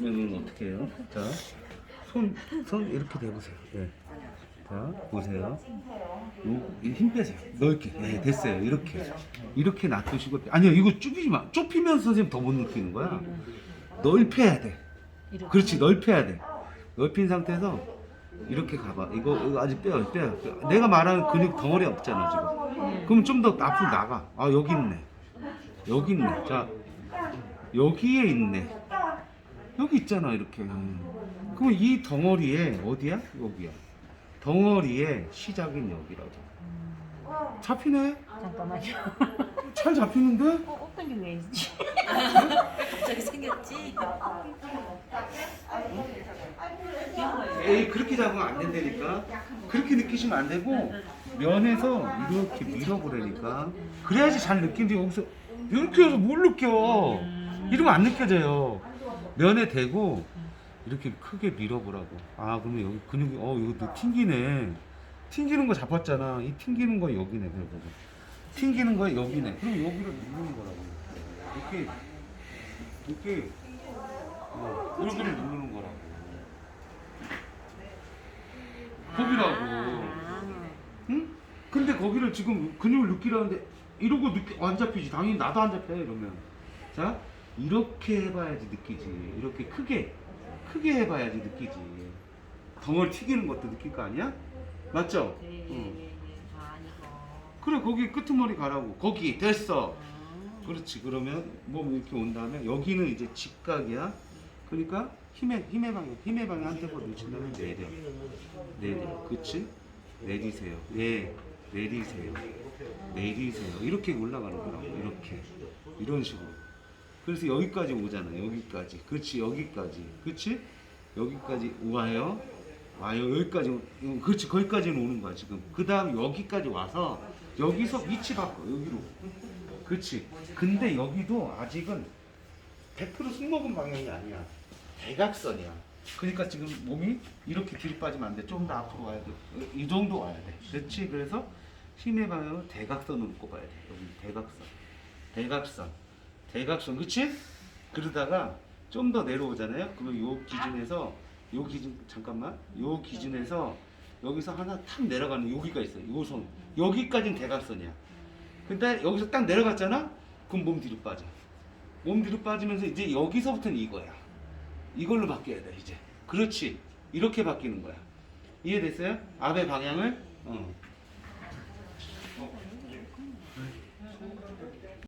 그러면 어떻게 해요? 자, 손, 손 이렇게 대보세요. 예. 자, 보세요. 요, 이힘 빼세요. 넓게. 예, 됐어요. 이렇게. 이렇게 놔두시고. 아니요, 이거 쭈기지 마. 좁히면 선생님 더 못 느끼는 거야. 넓혀야 돼. 그렇지, 넓혀야 돼. 넓힌 상태에서 이렇게 가봐. 이거, 이거 아직 빼요, 빼요. 빼요. 내가 말하는 근육 덩어리 없잖아, 지금. 그럼 좀 더 앞으로 나가. 아, 여기 있네. 여기 있네. 자, 여기에 있네. 여기 있잖아, 이렇게. 그럼 이 덩어리에, 어디야? 여기야. 덩어리의 시작은 여기라고. 잡히네? 잠깐만요. 잘 잡히는데? 어, 어떤 게왜 있지? 갑자기 생겼지? 에이, 그렇게 잡으면 안 된다니까. 그렇게 느끼시면 안 되고, 면에서 이렇게 밀어보라니까. 그래야지 잘 느끼는데, 여기서, 이렇게 해서 뭘 느껴. 이러면 안 느껴져요. 면에 대고, 이렇게 크게 밀어보라고. 아, 그러면 여기 근육이, 어, 이거 너 튕기네. 튕기는 거 잡았잖아. 이 튕기는 거 여기네, 그러고. 튕기는 거 여기네. 그럼 여기를 누르는 거라고. 이렇게, 이렇게, 어, 여기를 누르는 거라고. 거기라고. 아, 응? 근데 거기를 지금 근육을 느끼라는데 이러고 느끼 안 잡히지. 당연히 나도 안 잡혀 이러면. 자, 이렇게 해봐야지 느끼지. 이렇게 크게 크게 해봐야지 느끼지. 덩어리 튀기는 것도 느낄 거 아니야? 맞죠? 네, 네, 응. 네, 네. 아, 이거. 그래 거기 끄트머리 가라고. 거기 됐어. 아, 그렇지. 그러면 몸 이렇게 온 다음에 여기는 이제 직각이야. 그러니까 힘의 힘의 방향, 힘의 방향 한 테고 놓친 다음에 내려, 내려. 그렇지? 내리세요. 예, 내리세요. 내리세요. 이렇게 올라가는 거라고. 이렇게 이런 식으로. 그래서 여기까지 오잖아. 여기까지. 그렇지. 여기까지. 그렇지? 여기까지 와요. 와요. 여기까지. 오- 음, 그렇지. 거기까지는 오는 거야 지금. 그 다음 여기까지 와서 여기서 위치 바꿔. 여기로. 그렇지. 근데 여기도 아직은 100% 숨먹은 방향이 아니야. 대각선이야. 그러니까 지금 몸이 이렇게 뒤로 빠지면 안 돼. 좀 더 앞으로 와야 돼. 이 정도 와야 돼. 그렇지. 그래서 힘의 방향을 대각선으로 꼽아야 돼. 여기 대각선. 대각선. 대각선. 그렇지? 그러다가 좀 더 내려오잖아요. 그러면 요 기준에서 요 기준 잠깐만. 요 기준에서 여기서 하나 탁 내려가는 여기가 있어요. 요 손. 여기까지는 대각선이야. 근데 여기서 딱 내려갔잖아? 그럼 몸 뒤로 빠져. 몸 뒤로 빠지면서 이제 여기서부터는 이거야. 이걸로 바뀌어야 돼, 이제. 그렇지. 이렇게 바뀌는 거야. 이해됐어요? 앞의 방향을, 어.